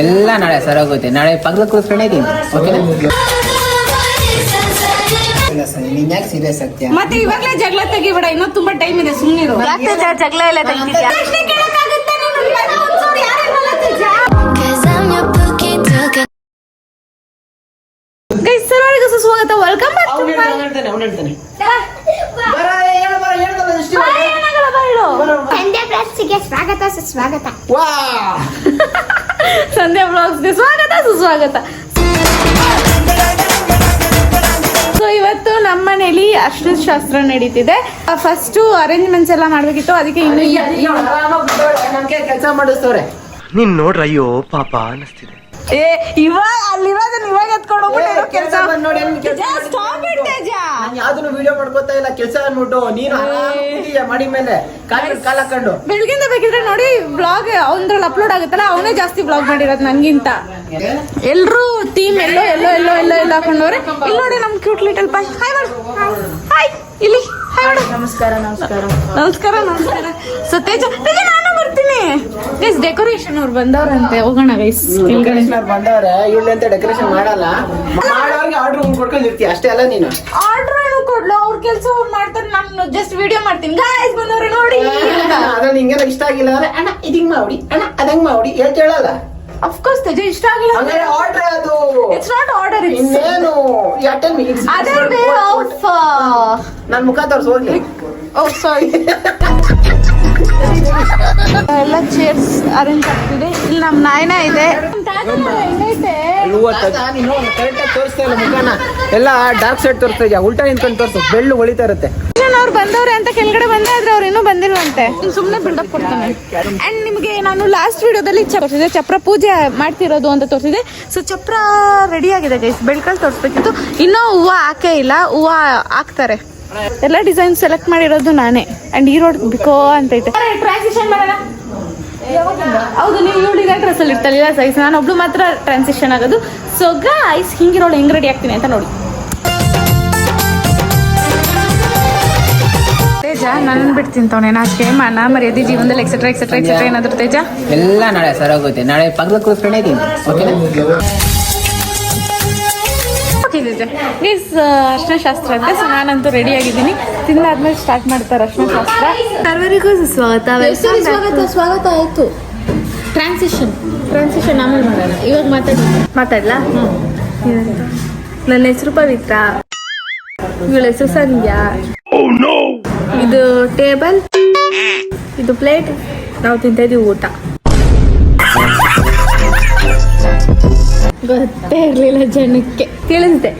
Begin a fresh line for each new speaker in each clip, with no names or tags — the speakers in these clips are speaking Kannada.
ಎಲ್ಲ ನಾಳೆ ಸರೋಗುತ್ತೆ. ನಾಳೆ ಪಕ್ಕದ ಕೂತ್ಕೊಂಡೇ ಇದ್ದೀನಿ. ಓಕೆನಾ ಇಲ್ಲ ಸರ್ ನೀನ್ ಯಾಕೆ ಸೀರಿಯಸ್ ಆಗ್ತೀಯ?
ಮತ್ತೆ ಇವಾಗಲೇ ಜಗಳ ತೆಗಿಬೇಡ ಇನ್ನು ತುಂಬಾ ಟೈಮ್ ಇದೆ ಸುಮ್ಮನಿರು
ಯಾಕೆ ಜಗಳ ಎಲ್ಲ
ಸ್ವಾಗತ ವೆಲ್ಕಮ್ ಬ್ಯಾಕ್
ಸ್ವಾಗತ ಸುಸ್ವಾಗತ.
ಸಂಧ್ಯಾ ಬ್ಲಾಗ್ಸ್ಗೆ ಸ್ವಾಗತ ಸುಸ್ವಾಗತ. ಸೊ ಇವತ್ತು ನಮ್ಮ ಮನೇಲಿ ಅರ್ಶಿನ ಶಾಸ್ತ್ರ ನಡೀತಿದೆ. ಫಸ್ಟ್ ಅರೇಂಜ್ಮೆಂಟ್ಸ್ ಎಲ್ಲ ಮಾಡ್ಬೇಕಿತ್ತು ಅದಕ್ಕೆ ಇನ್ನು
ಕೆಲಸ ಮಾಡಿಸ್ತವ್ರೆ.
ನೀನ್ ನೋಡ್ರ ಅಯ್ಯೋ ಪಾಪ ಅನಿಸ್ತಿದೆ.
ಏ ಇವಾಗ ಅಲ್ಲಿರೋದನ್ನ ಇವಾಗ ಎತ್ಕೊಂಡು ಹೋಗ್ಬಿಟ್ಟು ಕೆಲಸ
ನೋಡಿ ನಾನು ಯಾವ್ದನ್ನು ವಿಡಿಯೋ ಮಾಡ್ಕೋತಾ ಇಲ್ಲ ಕೆಲಸ ಅನ್ಬಿಟ್ಟು. ನೀನು ಮಾಡಿ ಮೇಲೆ? ಕಾಲ ಕಾಲ ಹಾಕೊಂಡು.
ಬೆಳಗಿಂದ ಬೇಕಿದ್ರೆ ನೋಡಿ ಬ್ಲಾಗ್ ಅವನ್ರಲ್ಲಿ ಅಪ್ಲೋಡ್ ಆಗುತ್ತಲ್ಲ ಅವನೇ ಜಾಸ್ತಿ ಬ್ಲಾಗ್ ಮಾಡಿರೋದು ನನ್ಗಿಂತ. ಎಲ್ಲರೂ ಟೀಮ್ ಎಲ್ಲೋ ಎಲ್ಲೋ ಎಲ್ಲೋ ಎಲ್ಲೋ ಎಲ್ಲ ಹಾಕೊಂಡವ್ರೆ. ಇಲ್ಲಿ ನೋಡಿ ನಮ್ cute little boy hi hi ಇಲ್ಲಿ. ಹಾಯ್
ನಮಸ್ಕಾರ ನಮಸ್ಕಾರ.
ನಮಸ್ಕಾರ ನಮಸ್ಕಾರ. ಸೊ ತೇಜ ತೇಜ ನಾನು ಬರ್ತೀನಿ ಗೈಸ್ ಡೆಕೋರೇಷನ್ ಅವ್ರು ಬಂದವ್ರಂತೆ. ಹೋಗೋಣ ಗೈಸ್ ಕೆಳಗಡೆ
ಬಂದವ್ರೆ. ಇವಳು ಅಂತ ಡೆಕೋರೇಷನ್ ಮಾಡಲ್ಲ. ಮಾಡೋರ್ಗೆ ಆರ್ಡರ್ ಕೊಡ್ಕೊಂಡಿರ್ತೀಯ ಅಷ್ಟೇ ಅಲ್ಲ ನೀನು?
ಆರ್ಡರ್ ಏನು ಕೊಡ್ಲ? ಅವ್ರ ಕೆಲಸ ಅವ್ರು ಮಾಡ್ತಾರೆ. ನಾನು ಜಸ್ಟ್ ವಿಡಿಯೋ ಮಾಡ್ತೀನಿ. ಗಾಯ್ಸ್ ಬಂದವ್ರೆ ನೋಡಿ.
ಅದ್ರಲ್ಲಿ ನಿಂಗೆಲ್ಲ ಇಷ್ಟ ಆಗಿಲ್ಲ? ಅಂದ್ರೆ ಅಣ್ಣ ಇದಿಂಗ್ ಮಾಡಿ. ಅಣ್ಣ ಅದಂಗ್ ಮಾಡಿ. ಹೇಳ್ತ ಹೇಳಲ್ಲ
ಅಫ್ಕೋರ್ಸ್ ತೇಜ ಇಷ್ಟ ಆಗಿಲ್ಲ
ಹಂಗಾರೆ ಆರ್ಡರ್ ಅದು.
ಇಟ್ಸ್ ನಾಟ್ ಆರ್ಡರ್ ಇಟ್ಸ್
ಏನು ಈ ಅಟೆಂಡ್
ಅದರ್ ವೇ ಆಫ್
ನನ್ನ ಮುಖ ತೋರ್ಸ್ ಹೋಗ್ಲಿ.
ಓ ಸಾರಿ ಎಲ್ಲ ಚೇರ್ಸ್ ಅರೇಂಜ್ ಆಗ್ತಿದೆ. ಇಲ್ಲಿ ನಮ್ಮ ನಾಯನ ಇದೆ.
ಎಲ್ಲ ಡಾರ್ಕ್ ಸೈಡ್ ತೋರಿಸ್ತಾ ಇದೆಯಾ? ಉಲ್ಟಾ ನಿಂತ್ಕೊಂಡು ತೋರಿಸು. ಬೆಳ್ಳು ಹೊಳಿತಾ ಇರುತ್ತೆ.
ಅವ್ರು ಬಂದವ್ರೆ ಅಂತ ಕೆಳಗಡೆ ಬಂದೆ ಆದ್ರೆ ಅವ್ರು ಇನ್ನೂ ಬಂದಿಲ್ವಂತೆ. ಸುಮ್ಮನೆ ಬಿಲ್ಡಪ್ ಕೊಡ್ತಾನೆ. ಅಂಡ್ ನಿಮಗೆ ನಾನು ಲಾಸ್ಟ್ ವಿಡಿಯೋದಲ್ಲಿ ತೋರಿಸಿದೆ ಚಪ್ರ ಪೂಜೆ ಮಾಡ್ತಿರೋದು ಅಂತ ತೋರಿಸಿದೆ ಸೊ ಚಪ್ರ ರೆಡಿ ಆಗಿದೆ ಗೈಸ್ ಬೆಳ್ಕಲ್ಲಿ ತೋರಿಸ್ಬೇಕಿತ್ತು. ಇನ್ನೂ ಹೂವು ಹಾಕೇ ಇಲ್ಲ. ಹೂವು ಹಾಕ್ತಾರೆ. ಎಲ್ಲ ಡಿಸೈನ್ ಸೆಲೆಕ್ಟ್ ಮಾಡಿರೋದು ನಾನೇ. ಅಂಡ್ ಈರೋಡ್ ರೋಡ್ ಬಿಕೋ ಅಂತ ಐತೆ. ಟ್ರಾನ್ಸಿಷನ್ ಮಾಡೋಣ? ಹೌದು ನೀವು ಇವಳು ಇದೇ ಡ್ರೆಸ್ ಅಲ್ಲಿ ಇರ್ತಾಳಿಲ್ಲ ಸೈಜ್ ನಾನು ಒಬ್ಳು ಮಾತ್ರ ಟ್ರಾನ್ಸಿಷನ್ ಆಗೋದು. ಸೊ ಗಾಯ್ಸ್ ಹಿಂಗಿರೋಳು ಹೆಂಗ್ ರೆಡಿ ಆಗ್ತೀನಿ ಅಂತ ನೋಡಿ. ತೇಜ ನನ್ನ ಬಿಟ್ಟು ನಾ ನಾಚಿಕೆ ಮಾನ ಮರ್ಯಾದೆ ಜೀವನದಲ್ಲಿ ಎಕ್ಸೆಟ್ರಾ ಎಕ್ಸೆಟ್ರಾ ಎಕ್ಸೆಟ್ರಾ ಏನಾದ್ರು ತೇಜ?
ಎಲ್ಲ ನಾಳೆ ಸರೋಗುತ್ತೆ ನಾಳೆ ಪಕ್ಕದ ಕೂತ್ಕೊಂಡೇ ಇದ್ದೀನಿ. ಓಕೆನಾ
ಓಕೆ ತೇಜ ಗೀಸ್ ಅರ್ಶನ ಶಾಸ್ತ್ರ ಅಂತ. ಸೊ ನಾನಂತೂ ರೆಡಿ ಆಗಿದ್ದೀನಿ. ತಿಂದಾದ್ಮೇಲೆ ಸ್ಟಾರ್ಟ್ ಮಾಡ್ತಾರೆ ಅರ್ಶನ ಶಾಸ್ತ್ರ
ಸರ್ವರಿಗೂ ಸ್ವಾಗತ
ಸ್ವಾಗತ ಸ್ವಾಗತ ಆಯ್ತು. ಟ್ರಾನ್ಸಿಷನ್ ಟ್ರಾನ್ಸಿಷನ್ ಆಮೇಲೆ ಮಾಡೋಣ. ಇವಾಗ ಮಾತಾಡ.
ಮಾತಾಡ್ಲಾ? ನನ್ನ ಹೆಸರು ಪವಿತ್ರ. ಇವಳ ಹೆಸರು ಸಂಧ್ಯಾ. ಇದು ಟೇಬಲ್. ಇದು ಪ್ಲೇಟ್. ನಾವು ತಿಂತಾ ಇದೀವಿ ಊಟ.
ಗೊತ್ತೇ ಇರಲಿಲ್ಲ ಜನಕ್ಕೆ.
ತಿಳಿಸ್ದೆ.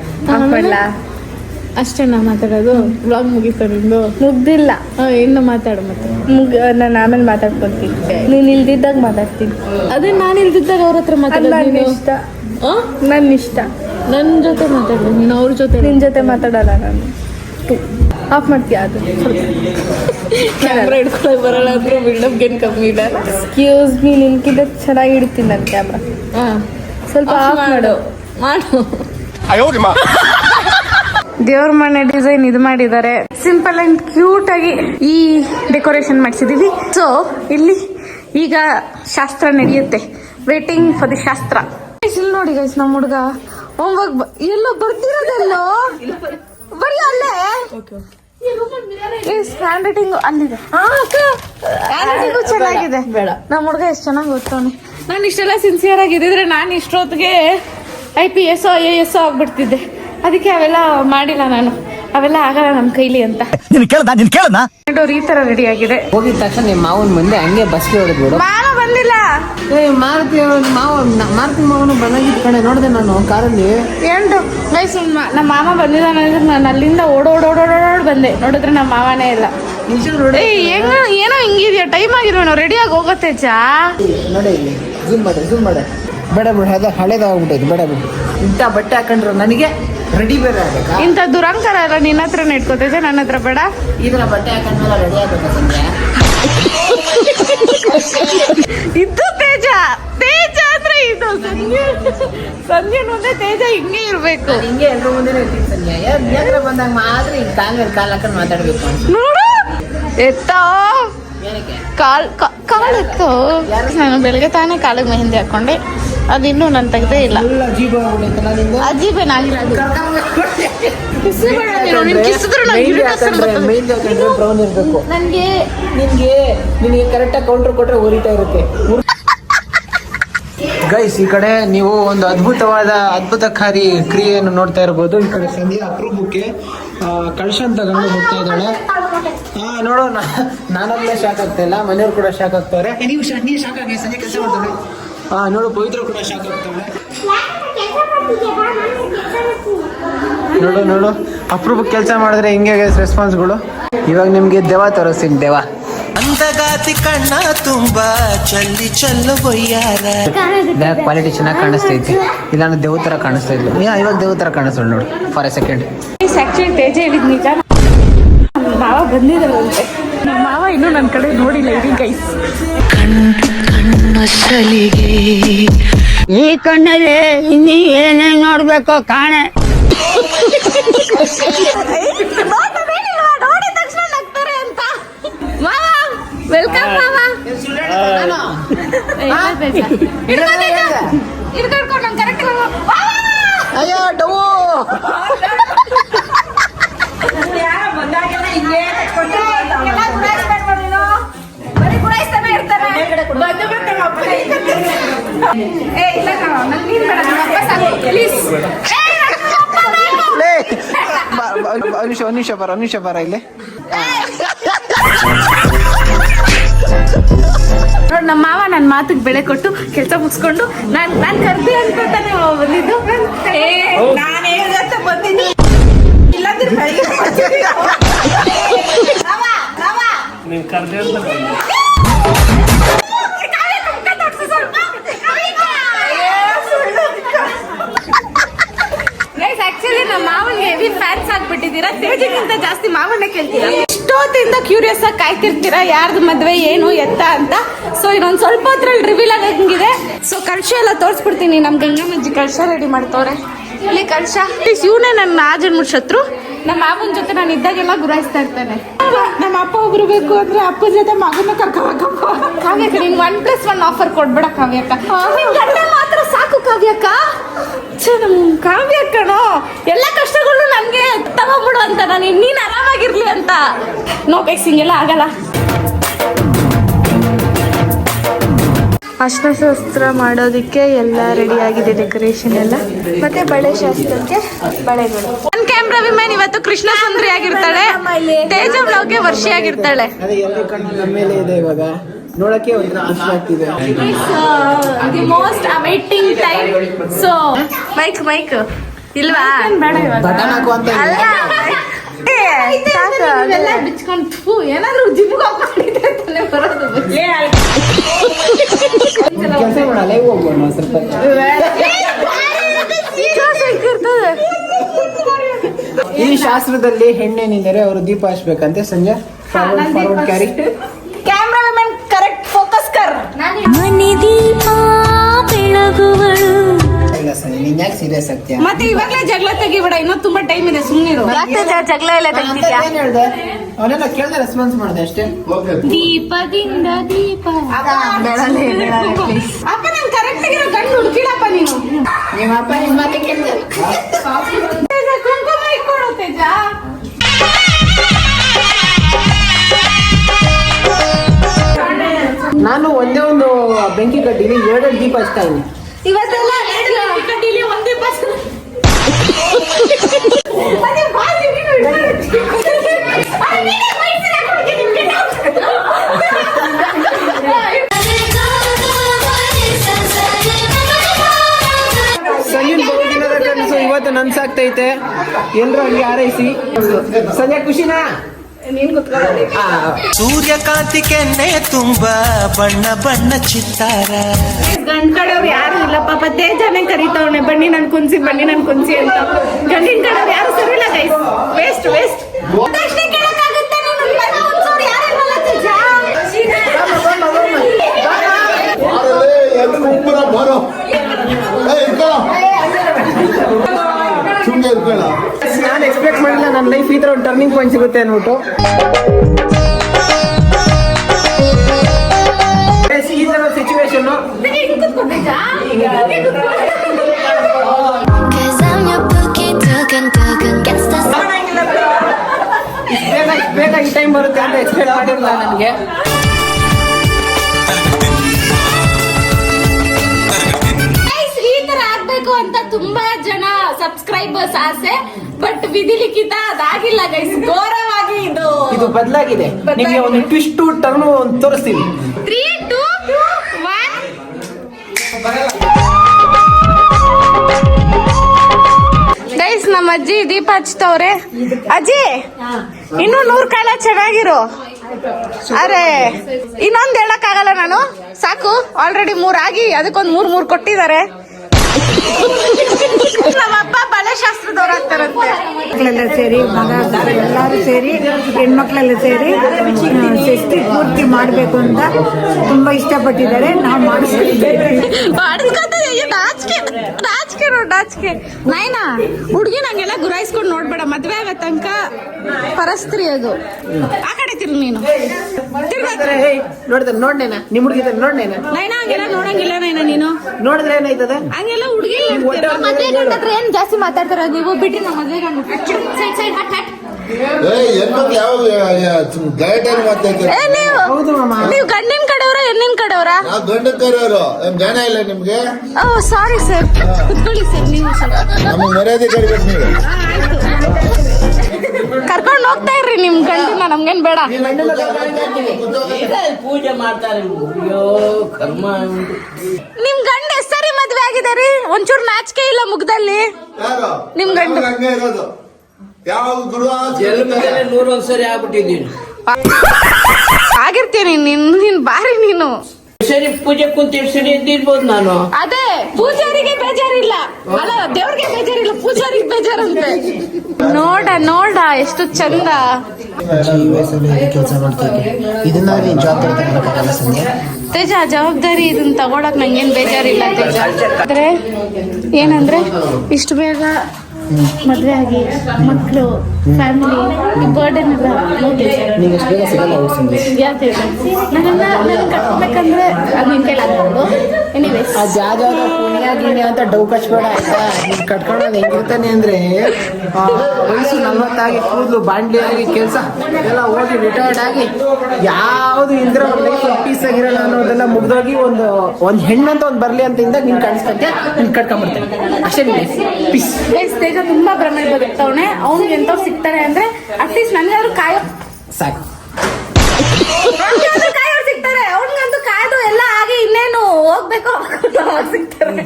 ಅಷ್ಟೇ ನಾ ಮಾತಾಡೋದು ಬ್ಲಾಗ್ ಮುಗೀತು ನಿಂದು
ಮುಗ್ದಿಲ್ಲ.
ಆ, ಇನ್ನು ಮಾತಾಡು ಮತ್ತೆ.
ಮುಗ್ ನಾನು ಆಮೇಲೆ ಮಾತಾಡ್ಕೊಂತೀನಿ. ನೀನು ಇಲ್ದಿದ್ದಾಗ ಮಾತಾಡ್ತೀನಿ.
ಅದೇ ನಾನು ಇಲ್ದಿದ್ದಾಗ ಅವ್ರ ಹತ್ರ
ಅದು
ಮಾತಾಡೋದು
ನನ್ನ
ನೀನು
ಇಷ್ಟ.
ಆ?
ನನ್ನ ಇಷ್ಟ.
ನನ್ನ ಜೊತೆ ಮಾತಾಡು ನೀನು ಅವ್ರ ಜೊತೆ
ನಿನ್ನ ಜೊತೆ ಮಾತಾಡಲ್ಲ ನಾನು. ಆಫ್ ಮಾಡ್ತೀಯ ಅದು?
ಕ್ಯಾಮ್ರಾ ಹಿಡ್ಕೊಳಕ್ ಬರಲ್ಲ ಅಂದ್ರೆ ಬಿಲ್ಡಪ್ ಏನು ಕಮ್ಮಿ ಇಲ್ಲ
ಎಕ್ಸ್ಕ್ಯೂಸ್ ಮೀ ನಿನ್ಕಿಂತ ಚೆನ್ನಾಗಿ ಇಡ್ತೀನಿ ನನ್ನ ಕ್ಯಾಮ್ರಾ
ಹಾಂ.
ಸ್ವಲ್ಪ ಆಫ್ ಮಾಡು.
ಮಾಡು.
ದೇವ್ರ ಮನೆ ಡಿಸೈನ್ ಇದು ಮಾಡಿದ್ದಾರೆ. ಸಿಂಪಲ್ ಅಂಡ್ ಕ್ಯೂಟ್ ಆಗಿ ಈ ಡೆಕೋರೇಷನ್ ಮಾಡಿಸಿದೀವಿ. ಸೊ ಇಲ್ಲಿ ಈಗ ಶಾಸ್ತ್ರ ನಡೆಯುತ್ತೆ. ವೇಟಿಂಗ್ ಫಾರ್ ದಿ ಶಾಸ್ತ್ರ. ಇಲ್ಲಿ ನೋಡಿ ಗೈಸ್ ನಮ್ಮ ಹುಡುಗ ಹೋಮ್ವರ್ಕ್ ಎಲ್ಲೋ ಬರ್ತಿರೋದೆಲ್ಲೋ ಬರೀ ಅಲ್ಲೇ? ಹ್ಯಾಂಡ್ ರೈಟಿಂಗ್ ಅಲ್ಲಿದೆ. ಹ್ಯಾಂಡ್ ರೈಟಿಂಗು ಚೆನ್ನಾಗಿದೆ.
ಬೇಡ.
ನಮ್ಮ ಹುಡುಗ ಎಷ್ಟು ಚೆನ್ನಾಗಿ ಓದ್ತಾನೆ ನಾನು ಇಷ್ಟೆಲ್ಲ ಸಿನ್ಸಿಯರ್ ಆಗಿದ್ದಿದ್ರೆ ನಾನು ಇಷ್ಟೊತ್ತಿಗೆ I P S I A S ಆಗ್ಬಿಡ್ತಿದ್ದೆ. ಅದಕ್ಕೆ ಅವೆಲ್ಲ ಮಾಡಿಲ್ಲ ನಾನು. ಅವೆಲ್ಲ ಆಗಲ್ಲ ನಮ್ಮ ಕೈಲಿ ಅಂತ.
ನೀನು ಕೇಳ್ದ ನೀನು ಕೇಳ್ದ
ನೋಡೋರು ಈ ತರ ರೆಡಿ ಆಗಿದೆ.
ಹೋಗಿದ ತಕ್ಷಣ ನಿಮ್ಮ ಮಾವನ ಮುಂದೆ ಹಂಗೆ ಬಸ್ಗೆ ಹೊಡೆದ್ಬಿಡು
ಮಾವ ಬಂದಿಲ್ಲ.
ಏ ಮಾರುತಿ ಅವ್ನ್ ಮಾವ ಮಾರುತಿ ಮಾವನು ಬಂದಾಗಿದ್ದ ಕಡೆ ನೋಡಿದೆ ನಾನು ಕಾರಲ್ಲಿ.
ಏನು ಗೈಸ್ ನಮ್ಮ ಮಾಮ ಬಂದಿಲ್ಲ ನಾನು ಅಲ್ಲಿಂದ ಓಡೋಡೋಡೋಡೋಡ್ ಬಂದೆ. ನೋಡಿದ್ರೆ ನಮ್ಮ ಮಾವನೇ ಇಲ್ಲ.
ನಿಜ ನೋಡಿ.
ಏನೋ ಹಿಂಗಿದ್ಯಾ? ಟೈಮ್ ಆಗಿರೋ ನಾವು ರೆಡಿಯಾಗಿ ಹೋಗುತ್ತೆ ಚಾ?
ನೋಡಿ ಇಲ್ಲಿ. ಝೂಮ್ ಮಾಡೆ ಝೂಮ್ ಮಾಡೆ. ಬೇಡ ಬಿಡು ಅದ ಹಳೇದಾಗ್ಬಿಟ್ಟೈತೆ ಬೇಡ ಬಿಡು. ಇಂಥ ಬಟ್ಟೆ ಹಾಕೊಂಡ್ರು ನನಗೆ ರೆಡಿ ಬೇರೆ ಆಗಬೇಕಾ?
ಇಂಥ ದುರಂಕಾರ ಎಲ್ಲ ನಿನ್ನ ಹತ್ರನೇ ಇಟ್ಕೋತೈತೆ ನನ್ನ ಹತ್ರ ಬೇಡ.
ಇದನ್ನ ಬಟ್ಟೆ ಹಾಕೊಂಡ್ಮೇಲೆ ರೆಡಿ ಆಗ್ಬೇಕಾ ಸಂಧ್ಯಾ?
ಇದು ತೇಜ ತೇಜ ಅಂದ್ರೆ ಇದು ಸಂಜೆ ಸಂಜೆ ಮುಂದೆ ತೇಜ ಹಿಂಗೆ ಇರ್ಬೇಕು.
ಹಿಂಗೆ ಎಲ್ರ ಮುಂದೆ ಇರ್ತೀನಿ ಸಂಜೆ ಯಾಕಂದ್ರೆ ಬಂದಾಗ ಮಾತ್ರ ಈಗ ಕಾಲ್ ಮೇಲೆ ಕಾಲ್ ಹಾಕೊಂಡು ಮಾತಾಡ್ಬೇಕು
ನೋಡು ಎತ್ತೋ. ಕಾಲ್ ಕಾ- ಕಾಲ್ ಎತ್ತು ನಾನು ಬೆಳಗ್ಗೆ ತಾನೇ ಕಾಲಿಗೆ ಮೆಹಂದಿ ಹಾಕೊಂಡೆ
ಅದಿನ್ನೂ ನನ್ನ ತೆಗ್ದೇ ಇಲ್ಲ.
ಅಜೀಬ್
ನೀನು ನಿನ್ ನನಗೆ
ನಿನ್ಗೆ ನಿನಗೆ ಕರೆಕ್ಟಾಗಿ ಕೌಂಟರ್ ಕೊಟ್ರೆ ಉರಿತಾ ಇರುತ್ತೆ. ಗೈಸ್ ಈ ಕಡೆ ನೀವು ಒಂದು ಅದ್ಭುತವಾದ ಅದ್ಭುತಕಾರಿ ಕ್ರಿಯೆಯನ್ನು ನೋಡ್ತಾ ಇರಬಹುದು ಈ ಕಡೆ ಸಂಧ್ಯಾ ಅಪರೂಪಕ್ಕೆ ಆ, ಕಳ್ಶನ್ ತಗೊಂಡು ಹೋಗ್ತಾ ಇದ್ದಾಳೆ. ಹಾ ನೋಡು ನಾನು ನಾನೊಬ್ಳೆ ಶಾಕ್ ಆಗ್ತಾ ಇಲ್ಲ ಮನೆಯವ್ರು ಕೂಡ ಶಾಕ್ ಆಗ್ತಾರೆ. ನೀವು ನೀವು ಶಾಕ್ ಆಗಿ ಸಂಜೆ ಕೆಲಸ ಮಾಡ್ತಾಳೆ ಹಾ ನೋಡು ಪವಿತ್ರ ಕೂಡ ಶಾಕ್ ಆಗ್ತಾಳೆ ನೋಡು ನೋಡು ಅಪ್ರೂಪಕ್ಕೆ ಕೆಲಸ ಮಾಡಿದ್ರೆ ಹಿಂಗೆ ರೆಸ್ಪಾನ್ಸ್ಗಳು? ಇವಾಗ ನಿಮಗೆ ದೆವ ತೋರಿಸ್ತೀನಿ ದೆವ.
ಅಂದಗಾತಿ ಕಣ್ಣ ತುಂಬಾ ಚಲ್ಲಿ ಚಲ್ಲು ಬೊಯ್ಯಾರ
ಕ್ವಾಲಿಟಿ ಚೆನ್ನಾಗಿ ಕಾಣಿಸ್ತೈತಿ ಇಲ್ಲ ನಾನು ದೇವ್ ತರ ಕಾಣಿಸ್ತಾ ಇದ್ಲು ಯಾ, ಇವಾಗ ದೇವ್ ತರ ಕಾಣಿಸ್ತಾಳೆ ನೋಡು for a second
actually Teja ಹೇಳಿದ್ ನಿಜ. ಮಾವ ಬಂದಿದ್ದಾರಂತೆ ನಮ್ಮ ಮಾವ ಇನ್ನೂ ನನ್ನ ಕಡೆ ನೋಡಿಲ್ಲ ಇಡೀ ಗೈಸ್
ಈ ಕಣ್ಣಲ್ಲಿ ಇನ್ನೀ ಏನೇನ್ ನೋಡ್ಬೇಕೋ ಕಾಣೆ.
ವೆಲ್ಕಮ್ ಮಾವ. ಹಿಡ್ಕೊಂಡು ನಂಗೆ ಕರೆಕ್ಟ್
ಅಯ್ಯೋ ಡವು ಒಂದ್ ನಿಮಿಷ ಬರ ಒಂದ್ ನಿಮಿಷ ಬರ ಇಲ್ಲಿ.
ನೋಡ್ ನಮ್ಮ ಮಾವ ನನ್ನ ಮಾತಿಗೆ ಬೆಳೆ ಕೊಟ್ಟು ಕೆಲಸ ಮುಗಿಸ್ಕೊಂಡು ನಾನು ನಾನು ಕರ್ದಿ ಅನ್ಕೊತಾನೆ ಬಂದಿದ್ದು. ನಾನು ಹೇಳ್ದಂತ ಬಂದಿದ್ದು. ಇಲ್ಲಾಂದ್ರೆ ಬೆಳಿಗ್ಗೆ
ಸ್ವಲ್ಪ.
ಗೈಸ್ ಆಕ್ಚುಲಿ ನಮ್ಮ ಮಾವನ್ಗೆ ಹೆವಿ ಫ್ಯಾನ್ಸ್ ಆಗ್ಬಿಟ್ಟಿದ್ದೀರಾ. ತೇಜಕ್ಕಿಂತ ಜಾಸ್ತಿ ಮಾವನ್ನ ಕೇಳ್ತೀರಾ? ಇಷ್ಟೊತ್ತಿಂದ ಕ್ಯೂರಿಯಸ್ ಆಗಿ ಕಾಯ್ತಿರ್ತೀರಾ? ಯಾರ್ದು ಮದ್ವೆ ಏನು ಎತ್ತ ಅಂತ? ಸೊ ಇನ್ನೊಂದ್ ಸ್ವಲ್ಪ ಹೊತ್ರಲ್ಲಿ ರಿವೀಲ್ ಆಗಂಗಿದೆ ಸೊ ಕಳಶ ಎಲ್ಲ ತೋರಿಸ್ಬಿಡ್ತೀನಿ. ನಮ್ ಮಜ್ಜಿ ಕಳಶ ರೆಡಿ ಮಾಡ್ತವ್ರೆ. ಇಲ್ಲಿ ಕಳಶ ಇವನೇ ನನ್ನ ಆ ಜನ್ಮದ ಶತ್ರು. ನಮ್ಮ ಮಾವನ ಜೊತೆ ನಾನು ಇದ್ದಾಗೆಲ್ಲ ಗುರಾಯಿಸ್ತಾ ಇರ್ತೇನೆ. ನಮ್ಮ ಅಪ್ಪ ಒಬ್ರು ಬೇಕು ಅಂದ್ರೆ ಅಪ್ಪನ ಜೊತೆ ಮಗನ ಕರ್ಕೋಬೇಕಪ್ಪ ಕಾವ್ಯಕ್ಕ ನೀನ್ ಒನ್ ಪ್ಲಸ್ ಒನ್ ಆಫರ್ ಕೊಡ್ಬೇಡ ಕಾವ್ಯಕ್ಕ ಗಂಡ ಮಾತ್ರ ಸಾಕು ಕಾವ್ಯಕ್ಕ ನಮ್ ಕಾವ್ಯ ಕಣೋ ಎಲ್ಲ ಕಷ್ಟಗಳು ನನ್ಗೆ ತಗೊಂಡ್ಬಿಡು ಅಂತ. ನಾನು ನೀನ್ ಆರಾಮಾಗಿರ್ಲಿ ಅಂತ. ನೋ ಗೈಸ್ ಹಿಂಗೆಲ್ಲ ಆಗಲ್ಲ. ಅರ್ಶನ ಶಾಸ್ತ್ರ ಮಾಡೋದಕ್ಕೆ ಎಲ್ಲ ರೆಡಿ ಆಗಿದೆ ಡೆಕೋರೇಷನ್ ಎಲ್ಲ. ಮತ್ತೆ ಬಳೆ ಶಾಸ್ತ್ರಕ್ಕೆ ಬಳೆಗಳು. ಕ್ಯಾಮ್ರಾ ವಿಮೆನ್ ಇವತ್ತು ಕೃಷ್ಣ ಸುಂದರಿ ಆಗಿರ್ತಾಳೆ. ತೇಜ ಬ್ಲಾಗ್ಗೆ ವರ್ಷಿ ಆಗಿರ್ತಾಳೆ.
ಅದೇ ಕಣ್ಣು ನಮ್ಮ ಇದೆ ಇವಾಗ. ನೋಡಕ್ಕೆ
most awaiting time so mike mike ಇಲ್ವಾ. ಇವೆಲ್ಲ ಬಿಚ್ಕೊಂಡು ಏನಾದ್ರೂ ಜಿಮ್ಗೆ ಹಾಕೊಂಡಿದ್ರೆ ಬರೋದು.
ಕೆಲಸ ಮಾಡಲ್ಲ ಹೋಗೋಣ ಸ್ವಲ್ಪ. ಈ ಶಾಸ್ತ್ರದಲ್ಲಿ ಹೆಣ್ಣೇನಿದ್ದಾರೆ ಅವರು ದೀಪ ಹಚ್ಬೇಕಂತೆ ಸಂಜೆ? Forward carry
camera correct focus ಕರ್.
ಮನೆ ದೀಪ ಬೆಳಗುವಳು.
ಇಲ್ಲ ಸಂಜೆ ನೀನ್ ಯಾಕೆ ಸೀರಿಯಸ್ ಆಗ್ತೀಯ?
ಮತ್ತೆ ಇವಾಗಲೇ ಜಗಳ ತೆಗಿಬೇಡ ಇನ್ನೂ ತುಂಬಾ ಟೈಮ್ ಇದೆ ಸುಮ್ಮನಿರು ಜಗಳ ಎಲ್ಲ
ಏನ್ ಹೇಳ್ದೆ? ಅವನೆಲ್ಲ ಕೇಳ್ದೆ ರೆಸ್ಪಾನ್ಸ್ ಮಾಡ್ದೆ ಅಷ್ಟೇ.
ದೀಪದಿಂದ ದೀಪ. ಅಪ್ಪ ನಾನು ಕರೆಕ್ಟ್ ಆಗಿರೋ ಗಂಡು ಹುಡುಕಿಡಪ್ಪ ನೀನು.
ನಿಮ್ಮ ಅಪ್ಪ ನಿಮ್ಮ ಮಾತೆ
ತೇಜ.
ನಾನು ಒಂದೇ ಒಂದು ಬೆಂಕಿ ಕಟ್ಟಿನಿ ಎರಡು ದೀಪ ಹಚ್ತಾ ಇದ್ದೀನಿ.
ಇವತ್ತೆಲ್ಲ ಒಂದೇ ಬಸ್.
ನನ್ಸಾಗ್ತೈತೆ. ಎಲ್ರು ಹಂಗೆ ಹಾರೈಸಿ. ಸಂಜೆ ಖುಷಿನಾ? ಆ,
ಸೂರ್ಯಕಾಂತಿ ಕೆನ್ನೆ ತುಂಬಾ ಬಣ್ಣ ಬಣ್ಣ ಚಿತ್ತಾರ.
ಗಂಡ್ ಕಡೆಯವ್ರು ಯಾರು ಇಲ್ಲ ಪಾಪ ತೇಜಾನೆ ಕರಿತಾವಣೆ ಬನ್ನಿ ನನ್ ಕುಂಸಿ ಬನ್ನಿ ನನ್ ಕುಂಸಿ ಅಂತ. ಗಂಡಿನ ಕಡೆಯವ್ರು ಯಾರು ಸರಿ ಇಲ್ಲ ಗೈಸ್ ವೇಸ್ಟ್ ವೇಸ್ಟ್
ನನ್ನ ಲೈಫ್ ಈ ಥರ ಒಂದು ಟರ್ನಿಂಗ್ ಪಾಯಿಂಟ್ ಸಿಗುತ್ತೆ ಅಂದ್ಬಿಟ್ಟು ಈ ಥರ ಸಿಚುವೇಶನ್ನು
ಬೇಗ ಬೇಗ ಈ ಟೈಮ್
ಬರುತ್ತೆ ಅಂತ ಎಕ್ಸ್ಪೆಕ್ಟ್ ಮಾಡಿರಲ್ಲ ನನಗೆ. ಈ ತರ ಆಗಬೇಕು ಅಂತ ತುಂಬಾ ಜನ ಸಬ್ಸ್ಕ್ರೈಬರ್ಸ್ ಆಸೆ. ಬಟ್ ವಿಧಿ ಲಿಖಿತ ಅದಾಗಿಲ್ಲ ಗೈಸ್ ಘೋರವಾಗಿ ಇದು
ಇದು ಬದಲಾಗಿದೆ. ನಿಮಗೆ ಒಂದು ಟ್ವಿಸ್ಟ್ ಟರ್ನ್ ಒಂದು ತೋರಿಸ್ತೀನಿ.
ತ್ರೀ ಟು ಒನ್
ಗೈಸ್ ನಮ್ಮ ಅಜ್ಜಿ ದೀಪ ಹಚ್ತವ್ರೆ ಅಜ್ಜಿ ಇನ್ನು ನೂರ್ ಕಾಲ ಚೆನ್ನಾಗಿರು. ಅರೆ ಇನ್ನೊಂದ್ ಹೇಳಕ್ ಆಗಲ್ಲ ನಾನು? ಸಾಕು ಆಲ್ರೆಡಿ ಮೂರ್ ಆಗಿ ಅದಕ್ಕೊಂದ್ ಮೂರ್ ಮೂರ್ ಕೊಟ್ಟಿದ್ದಾರೆ. ನಮ್ಮಪ್ಪ ಬಳೆ ಶಾಸ್ತ್ರದವ್ರು ಆಗ್ತಾರಂತೆ
ಮಕ್ಕಳೆಲ್ಲ ಸೇರಿ ಮಗ ಎಲ್ಲರೂ ಸೇರಿ ಹೆಣ್ಮಕ್ಳೆಲ್ಲ ಸೇರಿ ಷಷ್ಠಿ ಪೂರ್ತಿ ಮಾಡಬೇಕು ಅಂತ ತುಂಬಾ ಇಷ್ಟಪಟ್ಟಿದ್ದಾರೆ. ನಾವು
ಅಯ್ಯೋ ನಾಚಿಕೆ. ನಾಚಿಕೆ ನೋಡ್ ನಾಚಿಕೆ. ನೈನಾ ಹುಡುಗಿ ನಂಗೆಲ್ಲ ಗುರಾಯಿಸ್ಕೊಂಡು ನೋಡ್ಬೇಡ. ಮದ್ವೆ ಆಗೋ ತನಕ ಪರಸ್ತ್ರೀ ಅದು. ಆ ಕಡೆ ತಿರು ನೀನು.
ನೋಡಿದ್ರೆ ನೋಡ್ನೇನ. ನಿಮ್ ಹುಡುಗಿದ್ರೆ ನೋಡ್ನೇನ.
ನೈನಾ ಹಂಗೆಲ್ಲ ನೋಡಂಗಿಲ್ಲ ನೈನಾ ನೀನು.
ನೋಡಿದ್ರೆ ಏನಾಯ್ತದ?
ಹಂಗೆಲ್ಲ ಹುಡುಗಿ
ಮದ್ವೆ ಗಂಡತ್ರ ಏನ್ ಜಾಸ್ತಿ ಮಾತಾಡ್ತಾರ ನೀವು? ಬಿಟ್ರಿ ನಮ್ಮ ಮದ್ವೆ ಗಂಡ ಸೈಡ್ ಸೈಡ್ ಹಟ್ ಹಟ್.
ಏ ಹೆಣ್ಮಕ್ಳು ಯಾವ ಗೈಡ್ ಮಾತಾಡ್ತಾರೆ?
ನೀವು ಗಂಡಿನ ಕಡೆಯವರ ಹೆಣ್ಣಿನ ಕಡೆಯವರ
ಏನ್ ಜ್ಞಾನ ಇಲ್ಲ ನಿಮ್ಗೆ?
ಓ ಸಾರಿ ಸರ್ ಕುತ್ಕೊಳ್ಳಿ ಸರ್ ನೀವು
ನಮಗೆ ಮರ್ಯಾದೆ ಕರಿಬೇಕು ನೀವು.
ಕರ್ಕೊಂಡು ಹೋಗ್ತಾ ಇರ್ರಿ ನಿಮ್ ಗಂಡನ ನಮ್ಗೇನ್ ಬೇಡ.
ಪೂಜೆ ಮಾಡ್ತಾರೆ ಅಯ್ಯೋ ಕರ್ಮ
ನಿಮ್ ಗಂಡ ಎಷ್ಟ್ ಸರಿ ಮದ್ವೆ ಆಗಿದಾರಿ ಒಂಚೂರು ನಾಚಿಕೆ ಇಲ್ಲ ಮುಗ್ದಲ್ಲಿ
ಯಾರು?
ನಿಮ್ ಗಂಡ.
ಯಾವ ಗುರು
ಜನ್ಮದಲ್ಲಿ ನೂರೊಂದ್ಸರಿ ಆಗ್ಬಿಟ್ಟಿದ್ದೀನಿ.
ಆಗಿರ್ತೀನಿ ನಿನ್ನ ನೀನ್ ಬಾರಿ ನೀನು.
ಸರಿ ಪೂಜೆ ಕುಂತ ಎಷ್ಟು ಸರಿ ನಾನು.
ಅದೇ ಪೂಜಾರಿಗೆ ಬೇಜಾರಿಲ್ಲ. ಅಲ್ಲ ದೇವ್ರಿಗೆ ಬೇಜಾರಿಲ್ಲ ಪೂಜಾರಿಗೆ ಬೇಜಾರಂತೆ. ನೋಡ ನೋಡ ಎಷ್ಟು ಚಂದ.
ಕೆಲಸ ಮಾಡ್ತಿದ್ದೆ ಇದನ್ನ ನೀನ್ ಜವಾಬ್ದಾರಿ ತಗೊಳಕ್ಕಾಗಲ್ಲ ಸಂಧ್ಯಾ
ತೇಜ ಜವಾಬ್ದಾರಿ ಇದನ್ನ ತಗೊಳಕ್ ನಂಗೇನ್ ಬೇಜಾರಿಲ್ಲ ತೇಜ. ಆದ್ರೆ ಏನಂದ್ರೆ ಇಷ್ಟು ಬೇಗ ಮದ್ವೆ ಆಗಿ ಮಕ್ಕಳು ಫ್ಯಾಮಿಲಿ ಬರ್ಡನ್ ಎಲ್ಲ ನೋಡಿ
ನೀವು ಎಷ್ಟು ಬೇಗ ಸಿಗಲ್ಲ ಅವ್ರು ಸಂಧ್ಯಾ
ಯಾಕೆ ನನ್ನನ್ನ ನನ್ನ ಕಟ್ಬೇಕಂದ್ರೆ ಅದು ಎನಿವೇಸ್
ಆ ಜಾಗ ಪುಣ್ಯ ಗಿಣ್ಯ ಅಂತ ಡೌ ಕಚ್ಬೇಡ ಆಯ್ತಾ? ಕಟ್ಕೊಳ್ಳೋದು ಹೆಂಗಿರ್ತಾನೆ ಅಂದ್ರೆ ವಯಸ್ಸು ನಲ್ವತ್ತಾಗಿ ಕೂದಲು ಬಾಂಡ್ಲಿ ಆಗಿ ಕೆಲಸ ಎಲ್ಲ ಹೋಗಿ ರಿಟೈರ್ಡ್ ಆಗಿ ಯಾವುದು ಇದ್ರ ಲೈಫ್ ಪೀಸ್ ಆಗಿರಲ್ಲ ಅನ್ನೋದೆಲ್ಲ ಮುಗ್ದೋಗಿ ಒಂದು ಒಂದ್ ಹೆಣ್ಣಂತ ಒಂದ್ ಬರ್ಲಿ ಅಂತ ಇಂದಾಗ ನೀನ್ ಕಾಣಿಸ್ತಂತೆ ನೀನ್ ಕಟ್ಕೊಂಡ್ಬಿಡ್ತೇನೆ. ಅಷ್ಟೇ ಪೀಸ್
ತೇಜ ತುಂಬಾ ಭ್ರಮೆ ಬದುಕ್ತವನೆ. ಅವ್ನಿಗೆ ಎಂತ ಸಿಗ್ತಾರೆ ಅಂದ್ರೆ ಅಟ್ಲೀಸ್ಟ್ ನನ್ಗಾದ್ರು ಕಾಯೋ
ಸಾಕು.
ಕಾಯೋರು ಸಿಗ್ತಾರೆ. ಅವ್ನಿಗಂತೂ ಕಾಯ್ದು ಎಲ್ಲ ಆಗಿ ಇನ್ನೇನು ಹೋಗ್ಬೇಕು ಸಿಗ್ತಾರೆ.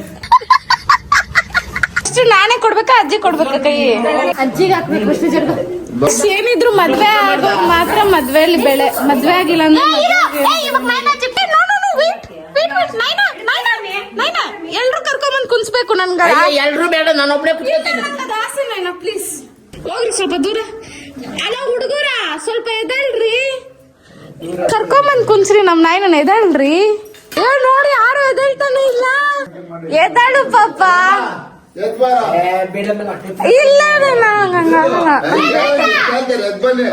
ನಾನೇ ಕೊಡ್ಬೇಕಾ ಅಜ್ಜಿ ಕೊಡ್ಬೇಕಾ ಕೈ?
ಅಜ್ಜಿಗೆ ಹಾಕ್ಬೇಕು ಅಷ್ಟು ಜನ
ಏನಿದ್ರು ಮದ್ವೆ ಆಗೋ ಮಾತ್ರ ಮದ್ವೆಯಲ್ಲಿ ಬೆಳೆ ಮದ್ವೆ ಆಗಿಲ್ಲ ಅಂದ್ರೆ ಎಲ್ರು ಕರ್ಕೊಂಬಂದ್ ಕುನ್ಸ್ಬೇಕು ನನ್ಗ.
ಎಲ್ರು ಬೇಡ ನಾನು ಕುತ್ಕೋತೀನಿ.
ಹೋಗ್ರಿ ಸ್ವಲ್ಪ ದೂರ ಅಲ್ಲ ಹುಡುಗರ ಸ್ವಲ್ಪ ಎದಳ್ರಿ ಕರ್ಕೊಂಬಂದ್ ಕುನ್ಸ್ರಿ ನಮ್ ನಾಯಿನ ಎದಳ್ರಿ ಏ ನೋಡಿ ಯಾರು ಎದಳ್ತಾನೆ ಇಲ್ಲ ಎದಳು ಪಾಪ ಇಲ್ಲ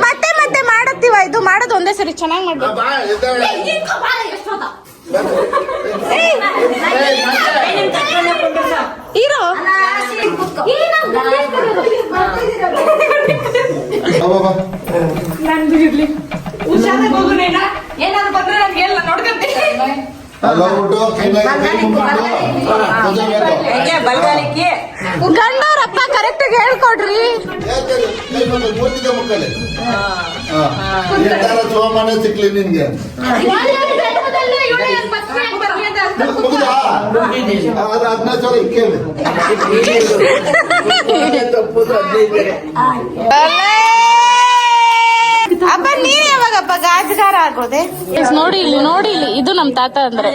ಮತ್ತೆ ಮತ್ತೆ ಮಾಡತ್ತೀವ ಇದು ಮಾಡೋದು ಒಂದೇ ಸರಿ ಚೆನ್ನಾಗಿ ಮಾಡ್ಬೇಕು
ಬಾ ಎದ್ದೇಳು.
ಇರೋ
ಅಬ್ಬಾ, ಬಾ.
ಏನಾದ್ರು ಬಂದ್ರೆ ನನ್ಗೆ ಎಲ್ಲ ನೋಡ್ಕೊಂತೀನಿ.
ಗಂಡವ್ರಪ್ಪ ಕರೆಕ್ಟ್ ಆಗಿ ಹೇಳ್ಕೊಡ್ರಿ.
ಸೋಮಾನ ಸಿಕ್ಲಿ ನಿನ್ಗೆ? ಸಾವಿರ
ಹದಿನೈದು
ಅಪ್ಪ ನೀನ್ ಯಾವಾಗಪ್ಪ ಗಾಜಗಾರ ಆಗೋದೆ? ನೋಡಿ ಇಲ್ಲಿ ನೋಡಿ ಇಲ್ಲಿ. ಇದು ನಮ್ ತಾತ ಅಂದ್ರೆ.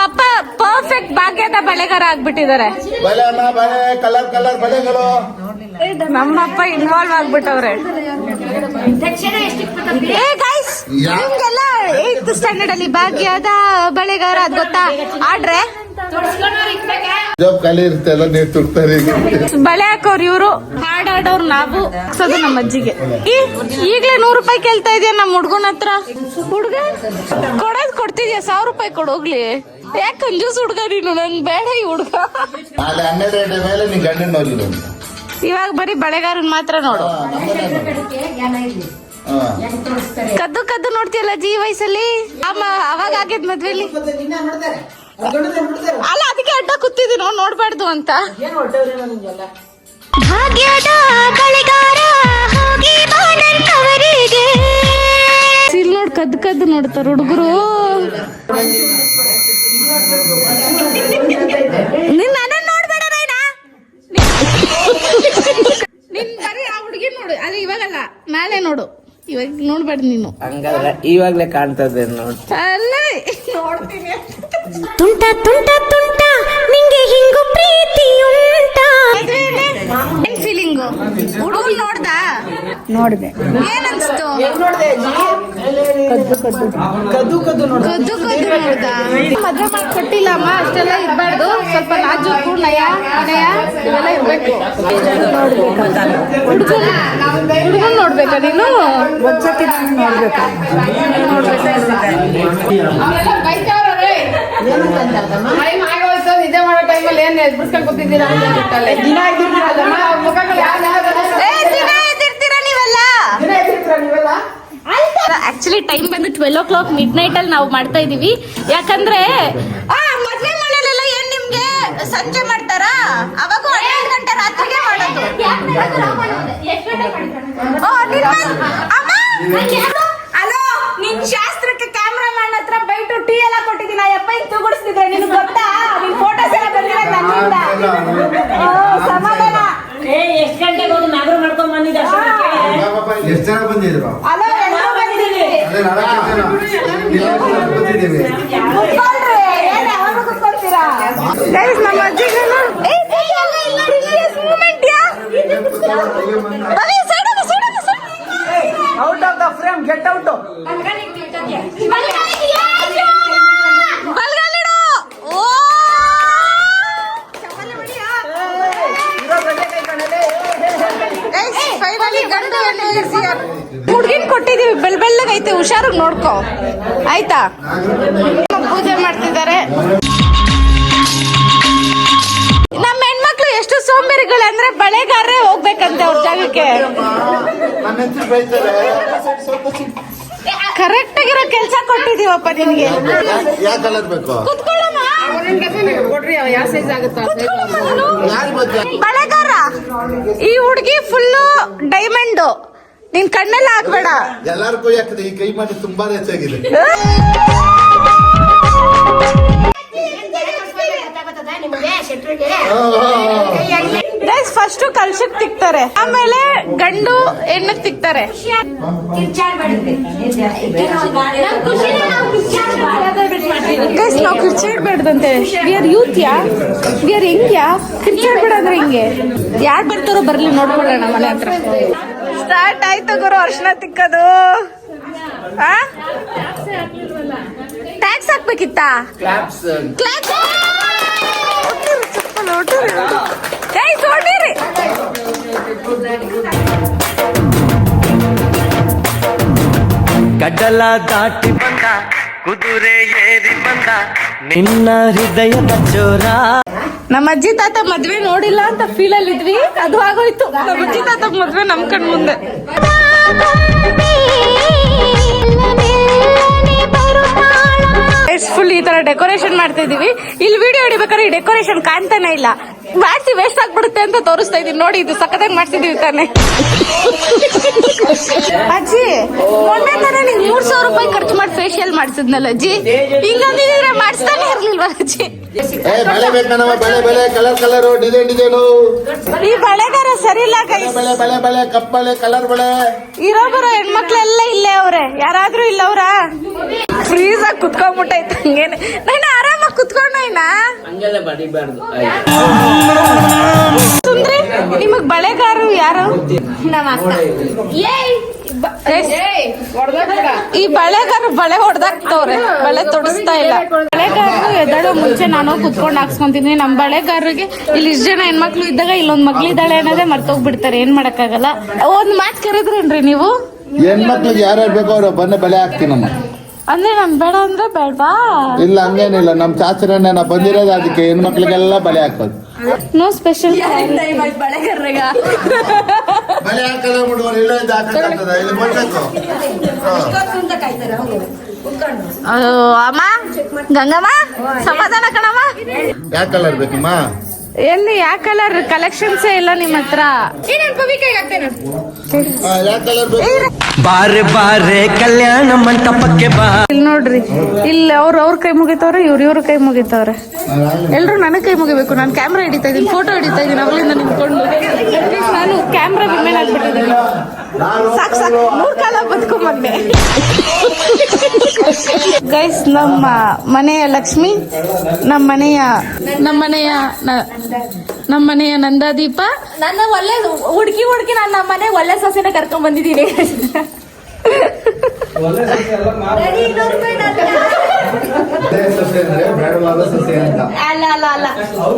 ಪಪ್ಪ ಪರ್ಫೆಕ್ಟ್ ಭಾಗ್ಯದ ಬಳೆಗಾರ ಆಗ್ಬಿಟ್ಟಿದ್ದಾರೆ.
ನಮ್ಮ ಕಲರ್ ಕಲರ್ ಬಲೆಗಳು
ನಮ್ಮಪ್ಪ ಇನ್ವಾಲ್ವ್ ಆಗ್ಬಿಟ್ಟವ್ರೆ. ಏ ಗೈಸ್ ನಿಮ್ಗೆಲ್ಲ ಏತ್ ಸ್ಟ್ಯಾಂಡರ್ಡ್ ಅಲ್ಲಿ ಭಾಗ್ಯದ ಬಳೆಗಾರ ಅದ್ ಗೊತ್ತಾ? ಆಡ್ರೆ
ಜಾಬ್ ಖಾಲಿ ಇರುತ್ತೆ ಎಲ್ಲ ನೀರು ತುರ್ತಾರೆ
ಬಳೆ ಹಾಕೋರು ಇವ್ರು ಹಾಡಾಡೋರು ನಾವು ಹಾಕ್ಸೋದು ನಮ್ಮ ಅಜ್ಜಿಗೆ. ಈ- ಈಗ್ಲೇ ನೂರ್ ರೂಪಾಯಿ ಕೇಳ್ತಾ ಇದೀಯ ನಮ್ಮ ಹುಡ್ಗನ ಹತ್ರ? ಹುಡ್ಗ? ಕೊಡೋದ್ ಕೊಡ್ತಿದ್ಯಾ? ಸಾವಿರ ರೂಪಾಯಿ ಕೊಡೋಗ್ಲಿ ಯಾಕೆ ಕಂಜೂಸ್ ಹುಡ್ಗ ನೀನು? ನನ್ ಬೇಡ ಈ ಹುಡ್ಗ.
ಹನ್ನೆರಡು ಗಂಟೆ ಮೇಲೆ ನೀನ್ ಗಂಡನ ನೋಡಿಲ್ಲ
ಇವಾಗ ಬರೀ ಬಳೆಗಾರನ್ ಮಾತ್ರ ನೋಡು.
ಹಾ
ಕದ್ದು ಕದ್ದು ನೋಡ್ತೀಯಲ್ಲ ಜೀ ವಯಸ್ಸಲ್ಲಿ? ಅಮ್ಮ ಅವಾಗ ಆಗಿದ್ ಮದ್ವೆಲಿ? ಅಲ್ಲ ಅದಕ್ಕೆ ಅಡ್ಡ ಕೂತಿದ್ದೀನಿ ನಾವು ನೋಡ್ಬಾರ್ದು ಅಂತ.
ಭಾಗ್ಯದ ಬಳೆಗಾರ ಹೋಗಿ ಬಾನಂತವರಿಗೆ
ಇಲ್ಲಿ ನೋಡ್ ಕದ್ ಕದ್ದು ನೋಡ್ತಾರ ಹುಡುಗರು. ನಿನ್ ನನ್ನ ನೋಡ್ಬೇಡ ರಾಯ್ನಾ ನಿನ್ ಬರೀ ಆ ಹುಡುಗಿ ನೋಡು ಅದು ಇವಾಗಲ್ಲ ನಾಳೆ ನೋಡು. ಇವಾಗ ನೋಡ್ಬೇಡ ನೀನು.
ಹಂಗಾದ್ರೆ ಇವಾಗ್ಲೇ ಕಾಣ್ತದೆ ನೋಡಿ.
ಅಲ್ಲ. ನೋಡ್ತೀನಿ.
ತುಂಟ ತುಂಟ ತುಂಟ ನಿಂಗೆ ಹಿಂಗು ಉಂಟ
ಏನ್ ಫೀಲಿಂಗ್ ಹುಡುಗ ನೋಡ್ದ?
ನೋಡಿದೆ.
ಏನ್ ಅನ್ಸ್ತು
ಕದ್ದು. ಕದ್ದು
ಕದ್ದು ಕದ್ದು ನೋಡ್ದ? ಮದ್ವೆ ಮಾಡ್ಕೊಟ್ಟಿಲ್ಲ ಅಮ್ಮ ಅಷ್ಟೆಲ್ಲ ಇರ್ಬಾರ್ದು. ಸ್ವಲ್ಪ ನಾಜೂಕು ನಯ ನಯ ಇವೆಲ್ಲ ಇರ್ಬೇಕು. ಹುಡುಗನ್ ಹುಡುಗನ್ ನೋಡ್ಬೇಕಾ ನೀನು?
ನೋಡ್ಬೇಕು?
ಮಾಡೋ ಟೈಮಲ್ಲಿ ಏನ್ ಎದ್ಬಿಡ್ಸ್ಕೊಂಡ್ ಕೂತಿದ್ದೀರಾ ದಿನ ಆಕ್ಚುಲಿ ಟೈಮ್ ಬಂದು twelve o'clock midnight ಅಲ್ಲಿ ನಾವು ಮಾಡ್ತಾ ಇದೀವಿ ಯಾಕಂದ್ರೆ ಆ ಮದ್ವೆ ಮನೇಲೆಲ್ಲ ಏನ್ ನಿಮ್ಗೆ ಸಂಜೆ ಮಾಡ್ತಾರಾ? ಅವಾಗ ಹನ್ನೆರಡು ಗಂಟೆ ರಾತ್ರಿಗೆ ಮಾಡೋದು. ಓ, ನಿಮ್ಮ- ಅಮ್ಮ? ಹಲೋ ನಿನ್ ಹತ್ರ ಬೈಟು ಟೀ ಎಲ್ಲ ಕೊಟ್ಟಿದ್ದೀನಿ. ಅಪ್ಪ ಹಿಂಗ್ ತೂಗುಡಿಸ್ತಿದ್ರೆ ನಿನ್ ಗೊತ್ತಾ? ನಿನ್ ಫೋಟೋಸ್ ಎಲ್ಲ ಬಂದಿಲ್ಲ ನನ್ನಿಂದ ಓ, ಸಮಾಧಾನ.
ಎಷ್ಟು ಜನ ಬಂದಿದ್ರು?
ಹಲೋ ಎಲ್ಲರೂ ಬಂದಿದ್ದೀವಿ
ಬಂದಿದ್ದೀವಿ
ಕುತ್ಕೊಳ್ರಿ. ಏನ್ ಯಾವಾಗ ಕುತ್ಕೊಳ್ತೀರಾ? ನಮ್ಮ ಅಜ್ಜಿಗೇನು ನಿನ್ಗೆ.
ಯಾವ ಕಲರ್ ಬೇಕು?
ಬಳೆಗಾರ ಈ ಹುಡುಗಿ ಫುಲ್ಲು ಡೈಮಂಡ್ ನಿನ್ ಕಣ್ಣಲ್ಲಿ ಹಾಕ್ಬೇಡ
ಎಲ್ಲಾರ್ಗೂ ಯಾಕಂದ್ರೆ ಈ ಕೈ ಮಾಡಿ ತುಂಬಾ ಹೆಚ್ಚಾಗಿದೆ
ಗೈಸ್ ಫಸ್ಟ್ ಕಲ್ಸಕ್ ತಿಕ್ತಾರೆ. ಆಮೇಲೆ ಗಂಡು ಹೆಣ್ಣಕ್ ತಿಕ್ತಾರೆ. ಗೈಸ್ ನಾವು ಕಿರ್ಚಾಡ್ಬೇಡ್ದಂತೆ we are youth yeah? We are ಹೆಂಗ್ ಯಾ? ಕಿರ್ಚಾಡ್ಬೇಡ ಅಂದ್ರೆ ಹಿಂಗೆ? ಯಾರು ಬರ್ತಾರೋ ಬರ್ಲಿ ನೋಡ್ಕೊಳ್ಳೋಣ ಮನೆ ಹತ್ರ. ಸ್ಟಾರ್ಟ್ ಆಯ್ತು ಗುರು, ಅರ್ಶನ ತಿಕ್ಕದು. ಟ್ಯಾಕ್ಸ್ ಹಾಕ್ಬೇಕಿತ್ತ?
ಕ್ಲಾಪ್ಸ್
ಗಡ್ಡಲ ದಾಟಿ ಬಂದ ಕುದುರೆ ಏರಿ ಬಂದ ನಿನ್ನ ಹೃದಯ ಚೋರ.
ನಮ್ಮ ಅಜ್ಜಿ ತಾತ ಮದ್ವೆ ನೋಡಿಲ್ಲ ಅಂತ ಫೀಲ್ ಅಲ್ಲಿ ಇದ್ವಿ. ಅದು ಆಗೋಯ್ತು. ನಮ್ಮ ಅಜ್ಜಿ ತಾತ ಮದ್ವೆ ನಮ್ ಕಣ್ ಮುಂದೆ. ಫುಲ್ ಈ ತರ ಡೆಕೋರೇಷನ್ ಮಾಡ್ತಾ ಇದೀವಿ. ಇಲ್ಲಿ ವಿಡಿಯೋ ಹಿಡಿಬೇಕಾದ್ರೆ ಈ ಡೆಕೋರೇಷನ್ ಕಾಣ್ತಾನೆ ಇಲ್ಲ. ಮಾಡ್ಸಿ ವೇಸ್ಟ್ ಆಗ್ಬಿಡುತ್ತೆ ಅಂತ ತೋರಿಸ್ತಾ ಇದೀನಿ. ನೋಡಿ ಇದು ಸಖತ್ತಾಗಿ ಮಾಡ್ಸಿದೀವಿ ತಾನೆ. ಅಜ್ಜಿ ಮೊನ್ನೆ ತಾನೆ ನಿಂಗೆ ಮೂರ್ ಸಾವಿರ ರೂಪಾಯಿ ಖರ್ಚು ಮಾಡಿ ಫೇಶಿಯಲ್ ಮಾಡಿಸಿದ್ನಲ್ಲ ಅಜ್ಜಿ? ಹಿಂಗಂದಿದ್ರೆ ಮಾಡಿಸ್ತಾನೆ ಇರ್ಲಿಲ್ವ ಅಜ್ಜಿ?
ಏ ಬಳೆ ಬೇಕನವ ಬಳೆ ಬಳೆ ಕಲರ್ ಕಲರ್ ಡಿಸೈನ್ ಡಿಸೈನು
ಈ ಬಳೆಗಾರ ಸರಿ ಇಲ್ಲ ಕೈ
ಬಳೆ ಬಳೆ ಬಳೆ ಕಪ್ ಬಳೆ ಕಲರ್ ಬಳೆ.
ಇರೋ ಬರೋ ಹೆಣ್ಮಕ್ಳೆಲ್ಲ ಇಲ್ಲೇ ಅವ್ರೆ. ಯಾರಾದ್ರೂ ಇಲ್ಲ ಅವ್ರ? ಫ್ರೀಸ್ ಆಗಿ ಕುತ್ಕೊಂಡ್ಬಿಟ್ಟೈತೆ ಹಂಗೇನೆ. ನಾನು
ಹಂಗೆಲ್ಲ ಬಡಿಬಾರ್ದು
ಸುಂದ್ರಿ ನಿಮಗ್ ಬಳೆಗಾರರು ಯಾರು? ಈ ಬಳೆಗಾರರು ಬಳೆ ಹೊಡೆದಾಕ್ತವ್ರೆ. ಬಳೆ ತೊಡಸ್ತಾ ಇಲ್ಲ. ಬಳೆಗಾರರು ಎದ್ದಾಡೋ ಮುಂಚೆ ನಾನು ಕುತ್ಕೊಂಡು ಹಾಕ್ಸ್ಕೊಂತೀನಿ ನಮ್ ಬಳೆಗಾರರಿಗೆ ಇಲ್ಲಿ ಇಷ್ಟ ಜನ ಹೆಣ್ಮಕ್ಳು ಇದ್ದಾಗ ಇಲ್ಲೊಂದ್ ಮಗ್ಳಿದ್ದಾಳೆ ಅನ್ನೋದೇ ಮರ್ತೋಗ್ಬಿಡ್ತಾರೆ. ಏನ್ ಮಾಡಕ್ಕಾಗಲ್ಲ? ಒಂದ್ ಮಾತು ಕರೆದ್ರೇನ್ರಿ ನೀವು?
ಹೆಣ್ಮಕ್ಳಿಗೆ ಯಾರ್ಯಾರು ಬೇಕೋ ಅವ್ರ ಬಂದ ಬಳೆ ಹಾಕ್ತೀನಮ್ಮ.
ಅಂದ್ರೆ ನಮ್ ಬೇಡ ಅಂದ್ರೆ ಬೇಡವಾ?
ಇಲ್ಲ ಹಂಗೇನಿಲ್ಲ. ನಮ್ ಶಾಸ್ತ್ರನೇ ನಾ ಬಂದಿರೋದು ಅದಕ್ಕೆ ಹೆಣ್ಮಕ್ಳಿಗೆಲ್ಲ ಬಳೆ ಹಾಕೋದು.
ನೋ ಸ್ಪೆಷಲ್
ಹಾಕಲ್ಲ ಇಲ್ಲ ಇದು ಹಾಕಕ್ಕಾಗ್ತದ ಇಲ್ಲಿ.
ಅಮ್ಮ ಗಂಗಮ್ಮ ಸಮಾಧಾನ ಕಣಮ್ಮ.
ಯಾವ ಕಲರ್ ಬೇಕಮ್ಮ?
ಎಲ್ಲಿ ಯಾವ ಕಲರ್ ಕಲೆಕ್ಷನ್ಸ್ ಇಲ್ಲ ನಿಮ್ಮ ಹತ್ರ?
ಬಾರೆ ಬಾರೆ ಕಲ್ಯಾಣ ಮಂಟಪಕ್ಕೆ ಬಾ.
ಇಲ್ಲಿ ನೋಡ್ರಿ ಇಲ್ಲಿ ಅವ್ರು ಅವ್ರ ಕೈ ಮುಗಿತವ್ರೆ ಇವ್ರು ಇವ್ರ ಕೈ ಮುಗಿತವ್ರೆ. ಎಲ್ರು ನನ್ನ ಕೈ ಮುಗಿಬೇಕು ನಾನು ಕ್ಯಾಮ್ರಾ ಹಿಡಿತಾ ಇದ್ದೀನಿ ಫೋಟೋ ಹಿಡಿತಾ ಇದ್ದೀನಿ ಅವಳಿಂದ ನಿಂತ್ಕೊಂಡು ನಾನು ಕ್ಯಾಮ್ರಾ ವಿಮೆನ್ ಆಗ್ಬಿಟ್ಟಿದ್ದೀನಿ ಸಾಕ್ ಸಾಕ್. ಮೂರ್ ಕಾಲ ಬದುಕೊಂಬಂದೆ ಗೈಸ್ ನಮ್ಮ ಮನೆಯ ಲಕ್ಷ್ಮಿ ನಮ್ಮ ಮನೆಯ ನಮ್ಮ ಮನೆಯ ನಮ್ಮ ಮನೆಯ ನಂದಾದೀಪ. ನನ್ನ ಒಳ್ಳೆ ಹುಡುಕಿ ಹುಡುಕಿ ನಾನು ನಮ್ಮ ಮನೆ ಒಳ್ಳೆ ಸೊಸೆನ ಕರ್ಕೊಂಡ್ ಬಂದಿದ್ದೀನಿ. ಅಲ್ಲ ಅಲ್ಲ ಅಲ್ಲ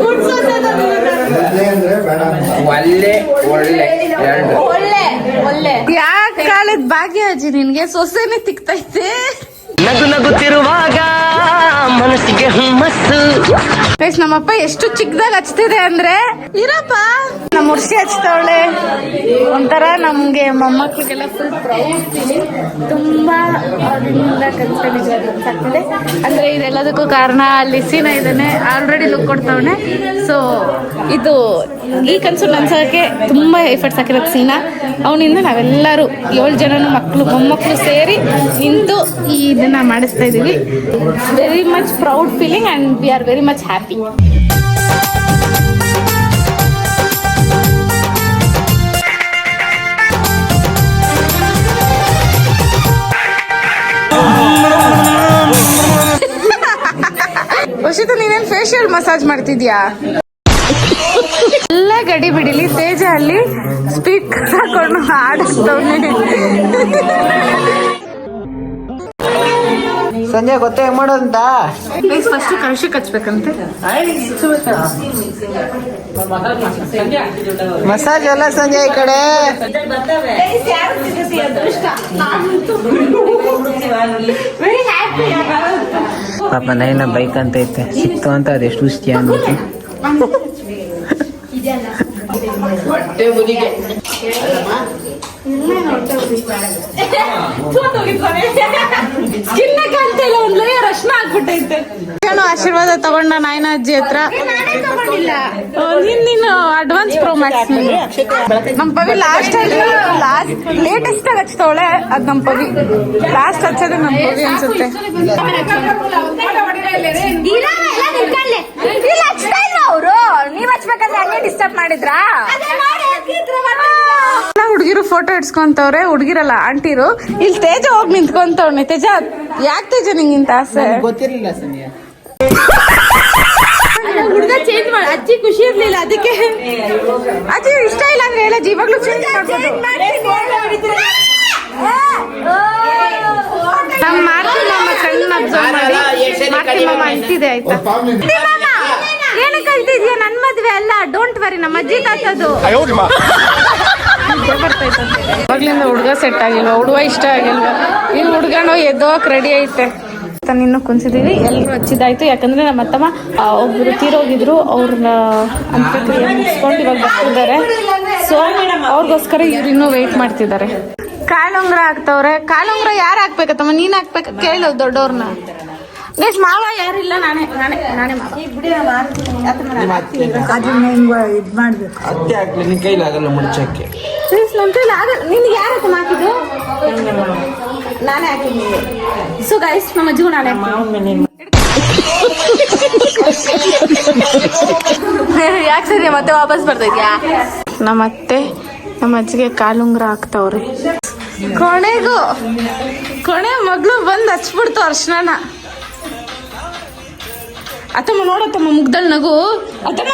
ಒಳ್ಳೆ ಅಂದ್ರೆ ಬೇಡ
ಒಳ್ಳೆ ಭಾಗ್ಯ ಅಜ್ಜಿ ನಿನ್ಗೆ ಸೊಸೆನೆ ತಿಕ್ತೈತೆ.
ನಗು ನಗುತ್ತಿರುವಾಗ ಮನಸ್ಸಿಗೆ ಹುಮ್ಮಸ್ಸು.
ಗೈಸ್ ನಮ್ಮಪ್ಪ ಎಷ್ಟು ಚಿಕ್ಕದಾಗ ಹಚ್ತಿದೆ ಅಂದ್ರೆ, ಇರಪ್ಪ. ನಮ್ಮ ಉರ್ಸಿ ಹಚ್ತವಳೆ. ಒಂಥರ ನಮ್ಗೆ ಮೊಮ್ಮಕ್ಳಿಗೆಲ್ಲ ಫುಲ್ ಪ್ರೌಡ್ ಫೀಲಿಂಗ್ ತುಂಬಾ ಕಲ್ತ್ಕೊಂಡಿದ್ದಾಗ್ತಿದೆ ಅಂದ್ರೆ ಇದೆಲ್ಲದಕ್ಕೂ ಕಾರಣ ಅಲ್ಲಿ ಸೀನ ಇದ್ದಾನೆ. Already look ಕೊಡ್ತವನೆ. ಸೊ ಇದು ಈ ಕನ್ಸು ನನ್ಸೋಕೆ ತುಂಬಾ ಎಫರ್ಟ್ಸ್ ಹಾಕಿರೋದು ಸೀನಾ. ಅವನಿಂದ ನಾವೆಲ್ಲರೂ ಏಳು ಜನನು ಮಕ್ಕಳು, ಮೊಮ್ಮಕ್ಕಳು ಸೇರಿ ನಿಂತು ಈ ಇದನ್ನ ಮಾಡಿಸ್ತಾ ಇದೀವಿ. Very much proud feeling and we are very much happy Varshitha ನೀನೇನ್ ಫೇಶಿಯಲ್ ಮಸಾಜ್ ಮಾಡ್ತಿದ್ಯಾ? ಎಲ್ಲ ಗಡಿ ಬಿಡಿಲಿ ತೇಜ ಅಲ್ಲಿ ಸ್ಪೀಕರ್ ಹಾಕೊಂಡು ಆಡಿಸ್ತವ್ನೆ
ಸಂಜೆ ಗೊತ್ತೇ ಹೆಂಗ್ ಮಾಡೋದಂತ?
ಫಸ್ಟ್ ಹಚ್ಬೇಕಂತೆ
ಮಸಾಜ್ ಎಲ್ಲ ಸಂಜೆ ಈ ಕಡೆ. ಪಾಪ ನೈನ ಬೈಕ್ ಅಂತ ಐತೆ. ಸಿಕ್ತು ಅಂತ ಅದೆಷ್ಟು ಹುಸ್ತಿ ಅನ್ನೋದು.
ಸ್ಕಿನ್ ಏನೋ ಆಶೀರ್ವಾದ ತಗೊಂಡ ನಾಯನ ಅಜ್ಜಿ ಹತ್ರ. ಓ, ನೀನ್ ನೀನು ಅಡ್ವಾನ್ಸ್ ಪ್ರೋ ಮ್ಯಾಕ್ಸ್ ನಮ್ ಪವಿ ಲಾಸ್ಟ್ ಲಾಸ್ಟ್ ಲೇಟೆಸ್ಟ್ ಆಗಿ ಹಚ್ತವಳೆ ಅದ್ ನಮ್ ಪವಿ. ಲಾಸ್ಟ್ ಹಚ್ಚೋದು ನಮ್ ಪವಿ ಅನ್ಸುತ್ತೆ. ಅವರು ನೀವ್ ಹಚ್ಬೇಕಂದ್ರೆ ಹಂಗೆ ಡಿಸ್ಟರ್ಬ್ ಮಾಡಿದ್ರಾ? ಹುಡುಗಿರು ಫೋಟೋ ಇಡ್ಸ್ಕೊಂತವ್ರೆ ಹುಡುಗಿರಲ್ಲ ಆಂಟಿರು. ಇಲ್ಲಿ ತೇಜ ಹೋಗಿ ನಿಂತ್ಕೊಂತವ್ನೆ. ತೇಜ ಯಾಕೆ ತೇಜ ನಿಂಗಿಂತ ಆಸೆ?
ಗೊತ್ತಿರ್ಲಿಲ್ಲ ಸಂಜೆ
ಹುಡುಗ ಚೇಂಜ್ ಮಾಡಿ ಅಜ್ಜಿ ಖುಷಿ ಇರ್ಲಿಲ್ಲ ಅದಕ್ಕೆ. ಅಜ್ಜಿ ಇಷ್ಟ ಇಲ್ಲ ಅಂದ್ರೆ ಹೇಳ ಇವಾಗ್ಲೂ ಚೇಂಜ್ ಮಾಡ್ಬೋದು ನಮ್ ಮಾರ್ತಿ ಮಾಮ ಕಣ್ಣು ಅಬ್ಸರ್ವ್ ಮಾಡಿ ಮಾರ್ತಿ ಮಾಮ ಅಂತಿದೆ ಆಯ್ತಾ? ಏನಕ್ಕೆ ಕಲ್ತಿದ್ಯ ನನ್ ಮದ್ವೆ ಅಲ್ಲ? ಡೋಂಟ್ ವರಿ ನಮ್ಮ ಅಜ್ಜಿ ತಾತದು. ಅವಾಗ್ಲಿಂದ ಹುಡುಗ ಸೆಟ್ ಆಗಿಲ್ವಾ? ಹುಡುಗ ಇಷ್ಟ ಆಗಿಲ್ವಾ? ಈ ಹುಡುಗನೋ ಎದ್ದೋಕ್ ರೆಡಿ ಐತೆ. ಇನ್ನು ಕುಂತಿದೀವಿ ಎಲ್ಲರೂ ಹಚ್ಚಿದಾಯ್ತು ಯಾಕಂದ್ರೆ ನಮ್ಮ ಅತ್ತಮ್ಮ ಆ, ಒಬ್ರು ತೀರೋಗಿದ್ರು. ಅವ್ರನ್ನ ಅಂತ್ಯಕ್ರಿಯೆ ಮುಗಿಸ್ಕೊಂಡು ಇವಾಗ ಬರ್ತಿದ್ದಾರೆ. ಸೊ ಅವ್ರಿಗೋಸ್ಕರ ಇವ್ರು ಇನ್ನೂ ವೆಯ್ಟ್ ಮಾಡ್ತಿದ್ದಾರೆ. ಕಾಲುಂಗ್ರ ಹಾಕ್ತವ್ರೆ ಕಾಲುಂಗ್ರ ಯಾರು ಹಾಕ್ಬೇಕತ್ತಮ್ಮ? ನೀನ್ ಹಾಕ್ಬೇಕು? ಕೇಳು ದೊಡ್ಡವ್ರನ್ನ ಗೈಸ್ ಮಾವ ಯಾರಿಲ್ಲ ನಾನೇ ನಾನೇ ನಾನೇ ಮಾವ.
ಅದನ್ನ ಹಿಂಗ ಇದ್ ಮಾಡ್ಬೇಕು.
ಅತ್ತೆ ಹಾಕ್ಲಿ ನಿನ್ ಕೈಲಾಗಲ್ಲ ಮುಡ್ಚಕ್ಕೆ
ಪ್ಲೀಸ್ ನನ್ನ ಕೈಲಿ ಆಗಲ್ಲ. ನಿನ್ಗೆ ಯಾರು ಹಾಕಿದ್ದು ನಾನೇ ಹಾಕಿದ್ದೀನಿ ಸೊ ಗೈಸ್ ನಮ್ಮ ಅಜ್ಜಿಗೂ ನಾನೇ ಯಾಕೆ ಸರಿ ಮತ್ತೆ ವಾಪಸ್ ಬರ್ತಿದ್ಯಾ ನಮ್ಮ ಅತ್ತೆ ನಮ್ಮ ಅಜ್ಜಿಗೆ ಕಾಲುಂಗ್ರ ಹಾಕ್ತಾವ್ರಿ. ಕೊನೆಗೂ ಕೊನೆ ಮಗಳು ಬಂದು ಹಚ್ಬಿಡ್ತು ಅರ್ಶನ ಅತ್ತಮ್ಮ ನೋಡತ್ತಮ್ಮ ಮುಗ್ದಲ್ ನಗು. ಅತ್ತಮ್ಮ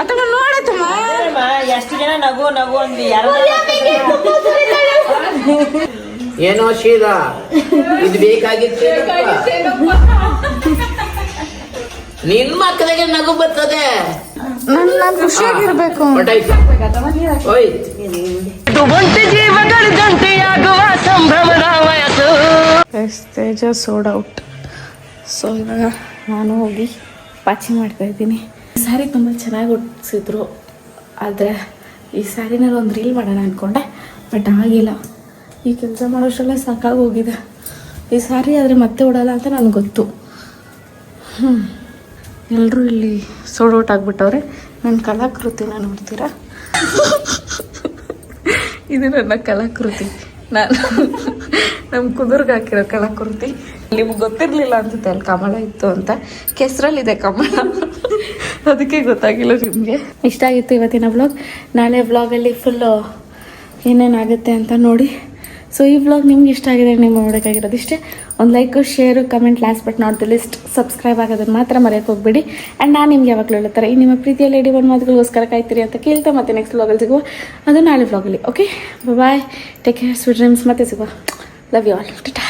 ಅತ್ತಮ್ಮ ನೋಡತ್ತಮ್ಮ.
ಎಷ್ಟು ಜನ ನಗು ನಗು ಅಂದ್ವಿ ಯಾರು
ಏನೋ ಶೀರಾ ಇದು ಬೇಕಾಗಿತ್ತು ನಿನ್ ಮಕ್ಕಳಿಗೆ ನಗು ಬರ್ತದೆ.
ನಾನು ಖುಷಿಯಾಗಿರ್ಬೇಕು.
ಓಯ್.
ಇದು ಒಂಟಿ ಜೀವಗಳು ಜಂಟಿಯಾಗುವ ಸಂಭ್ರಮದ ವಯಸ್ಸು.
ಎಸ್ ತೇಜ ಸೋಡ್ ಔಟ್ ಸೊ ಇವಾಗ ನಾನು ಹೋಗಿ ಪಾಚಿ ಮಾಡ್ತಾ ಇದ್ದೀನಿ. ಸ್ಯಾರಿ ತುಂಬ ಚೆನ್ನಾಗಿ ಉಟ್ಸಿದ್ರು ಆದರೆ ಈ ಸ್ಯಾರಿನಲ್ಲಿ ಒಂದು ರೀಲ್ ಮಾಡೋಣ ಅಂದ್ಕೊಂಡೆ ಬಟ್ ಆಗಿಲ್ಲ. ಈ ಕೆಲಸ ಮಾಡೋಷ್ಟರಲ್ಲೇ ಸಾಕಾಗಿ ಹೋಗಿದೆ. ಈ ಸ್ಯಾರಿ ಆದರೆ ಮತ್ತೆ ಉಡೋಲ್ಲ ಅಂತ ನನಗೆ ಗೊತ್ತು. ಹ್ಞೂ ಎಲ್ಲರೂ ಇಲ್ಲಿ ಸೋಡ್ ಆಗಿಬಿಟ್ಟವ್ರೆ ಆಗ್ಬಿಟ್ಟವ್ರೆ. ನನ್ನ ಕಲಾಕೃತಿನ ನೋಡ್ತೀರಾ? ಇದು ನನ್ನ ಕಲಾಕೃತಿ. ನಾನು ನಮ್ಮ ಕುದುರ್ಗೆ ಹಾಕಿರೋ ಕಲಾಕೃತಿ. ನಿಮ್ಗೆ ಗೊತ್ತಿರಲಿಲ್ಲ ಅನ್ಸುತ್ತೆ ಅಲ್ಲಿ ಕಮಲ ಇತ್ತು ಅಂತ. ಕೆಸರಲ್ಲಿದೆ ಕಮಲ. ಅದಕ್ಕೆ ಗೊತ್ತಾಗಿಲ್ಲ ನಿಮಗೆ. ಇಷ್ಟ ಆಗಿತ್ತು ಇವತ್ತಿನ ವ್ಲಾಗ್ ನಾಳೆ ವ್ಲಾಗಲ್ಲಿ ಫುಲ್ಲು ಏನೇನಾಗುತ್ತೆ ಅಂತ ನೋಡಿ. ಸೊ ಈ ವ್ಲಾಗ್ ನಿಮ್ಗೆ ಇಷ್ಟ ಆಗಿದೆ ನಿಮ್ಗೆ ನೋಡೋಕ್ಕಾಗಿರೋದು ಇಷ್ಟೇ. ಒಂದು like share comment last but not least subscribe ಆಗೋದನ್ನು ಮಾತ್ರ ಮರೆಯೋಕೆ ಹೋಗ್ಬಿಡಿ. ಆ್ಯಂಡ್ ನಾನು ನಿಮ್ಗೆ ಯಾವಾಗಲೂ ಹೇಳ್ತಾರೆ ಈ ನಿಮ್ಮ ಪ್ರೀತಿಯ ಲೇಡಿ ಒಂದು ಮಾತುಗಳಿಗೋಸ್ಕರ ಕಾಯ್ತೀರಿ ಅಂತ ಕೇಳ್ತಾ ಮತ್ತೆ ನೆಕ್ಸ್ಟ್ ವ್ಲಾಗಲ್ಲಿ ಸಿಗುವ. ಅದು ನಾಳೆ ವ್ಲಾಗಲ್ಲಿ okay bye take care sweet dreams ಮತ್ತೆ ಸಿಗುವ. Love you all Tata